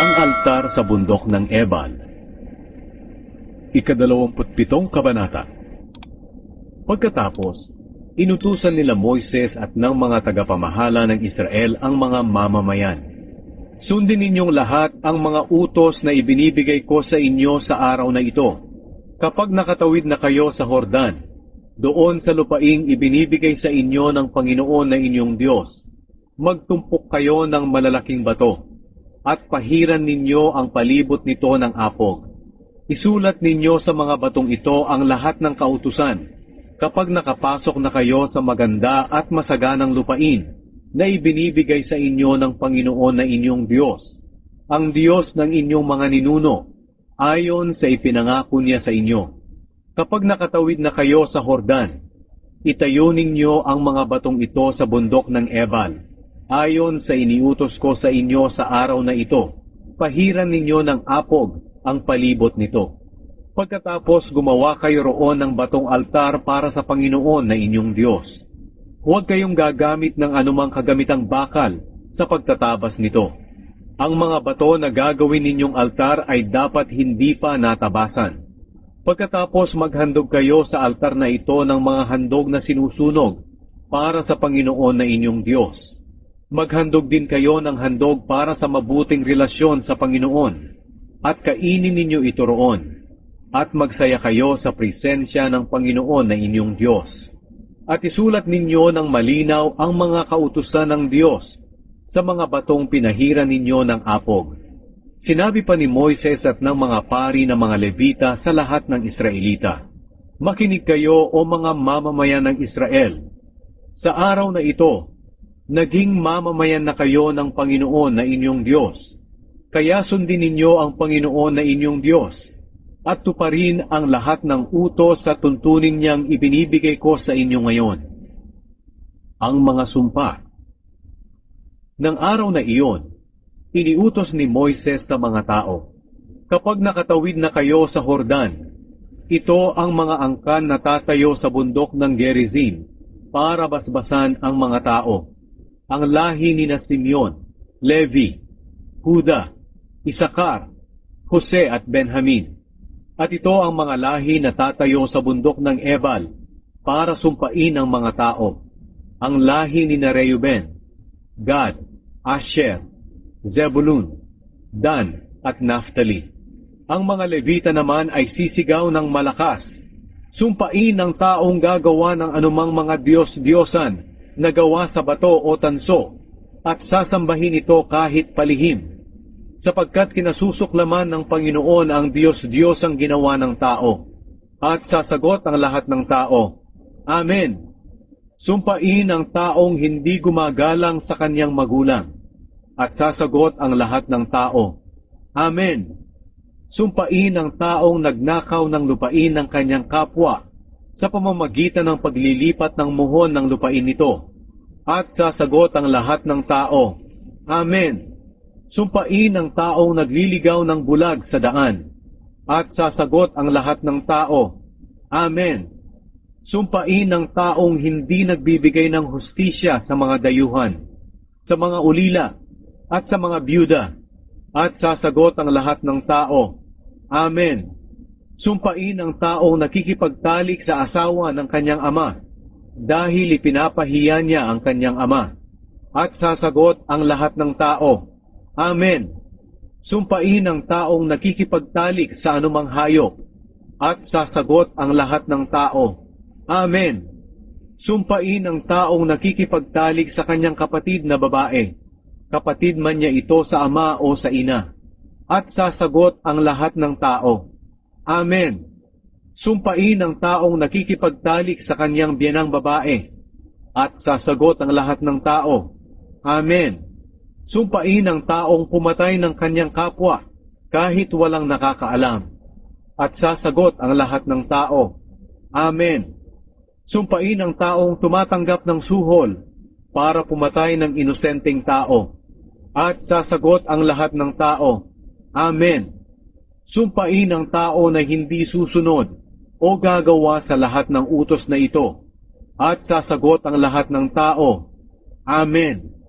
Ang altar sa bundok ng Ebal. Ikadalawamputpitong kabanata. Pagkatapos, inutusan nila Moises at ng mga tagapamahala ng Israel ang mga mamamayan. Sundin ninyong lahat ang mga utos na ibinibigay ko sa inyo sa araw na ito. Kapag nakatawid na kayo sa Hordan, doon sa lupaing ibinibigay sa inyo ng Panginoon na inyong Diyos, magtumpok kayo ng malalaking bato, at pahiran ninyo ang palibot nito ng apog. Isulat ninyo sa mga batong ito ang lahat ng kautusan, kapag nakapasok na kayo sa maganda at masaganang lupain, na ibinibigay sa inyo ng Panginoon na inyong Diyos, ang Diyos ng inyong mga ninuno, ayon sa ipinangako niya sa inyo. Kapag nakatawid na kayo sa Hordan, itayo ninyo ang mga batong ito sa bundok ng Ebal, ayon sa iniutos ko sa inyo sa araw na ito. Pahiran ninyo ng apog ang palibot nito. Pagkatapos gumawa kayo roon ng batong altar para sa Panginoon na inyong Diyos. Huwag kayong gagamit ng anumang kagamitang bakal sa pagtatabas nito. Ang mga bato na gagawin ninyong altar ay dapat hindi pa natabasan. Pagkatapos maghandog kayo sa altar na ito ng mga handog na sinusunog para sa Panginoon na inyong Diyos. Maghandog din kayo ng handog para sa mabuting relasyon sa Panginoon at kainin ninyo ito roon at magsaya kayo sa presensya ng Panginoon na inyong Diyos at isulat ninyo ng malinaw ang mga kautusan ng Diyos sa mga batong pinahiran ninyo ng apog. Sinabi pa ni Moises at ng mga pari ng mga Levita sa lahat ng Israelita, Makinig kayo o mga mamamayan ng Israel. Sa araw na ito, naging mamamayan na kayo ng Panginoon na inyong Diyos. Kaya sundin ninyo ang Panginoon na inyong Diyos at tuparin ang lahat ng utos sa tuntunin niyang ibinibigay ko sa inyo ngayon. Ang mga sumpa Nang araw na iyon, iniutos ni Moises sa mga tao, Kapag nakatawid na kayo sa Hordan, ito ang mga angkan na tatayo sa bundok ng Gerizim para basbasan ang mga tao. Ang lahi ni na Simeon, Levi, Huda, Isakar, Jose at Benjamin. At ito ang mga lahi na tatayo sa bundok ng Ebal para sumpain ang mga tao. Ang lahi ni na Reuben, Gad, Asher, Zebulun, Dan at Naphtali. Ang mga Levita naman ay sisigaw ng malakas. Sumpain ng taong gagawa ng anumang mga Diyos-Diyosan na gawa sa bato o tanso at sasambahin ito kahit palihim sapagkat kinasusuklaman ng Panginoon ang Diyos-Diyos ang ginawa ng tao. At sasagot ang lahat ng tao, Amen. Sumpain ang taong hindi gumagalang sa kanyang magulang. At sasagot ang lahat ng tao, Amen. Sumpain ang taong nagnakaw ng lupain ng kanyang kapwa sa pamamagitan ng paglilipat ng muhon ng lupain nito. At sasagot ang lahat ng tao, Amen. Sumpain ang taong nagliligaw ng bulag sa daan. At sasagot ang lahat ng tao, Amen. Sumpain ang taong hindi nagbibigay ng hustisya sa mga dayuhan, sa mga ulila, at sa mga byuda. At sasagot ang lahat ng tao, Amen. Sumpain ang taong nakikipagtalik sa asawa ng kanyang ama, dahil ipinapahiya niya ang kanyang ama. At sasagot ang lahat ng tao, Amen. Sumpain ang taong nakikipagtalik sa anumang hayop, at sasagot ang lahat ng tao, Amen. Sumpain ang taong nakikipagtalik sa kanyang kapatid na babae, kapatid man niya ito sa ama o sa ina, at sasagot ang lahat ng tao, Amen. Sumpain ang taong nakikipagtalik sa kanyang biyanang babae, at sasagot ang lahat ng tao, Amen. Sumpain ang taong pumatay ng kanyang kapwa kahit walang nakakaalam. At sasagot ang lahat ng tao, Amen. Sumpain ang taong tumatanggap ng suhol para pumatay ng inosenteng tao. At sasagot ang lahat ng tao, Amen. Sumpain ang tao na hindi susunod o gagawa sa lahat ng utos na ito. At sasagot ang lahat ng tao, Amen.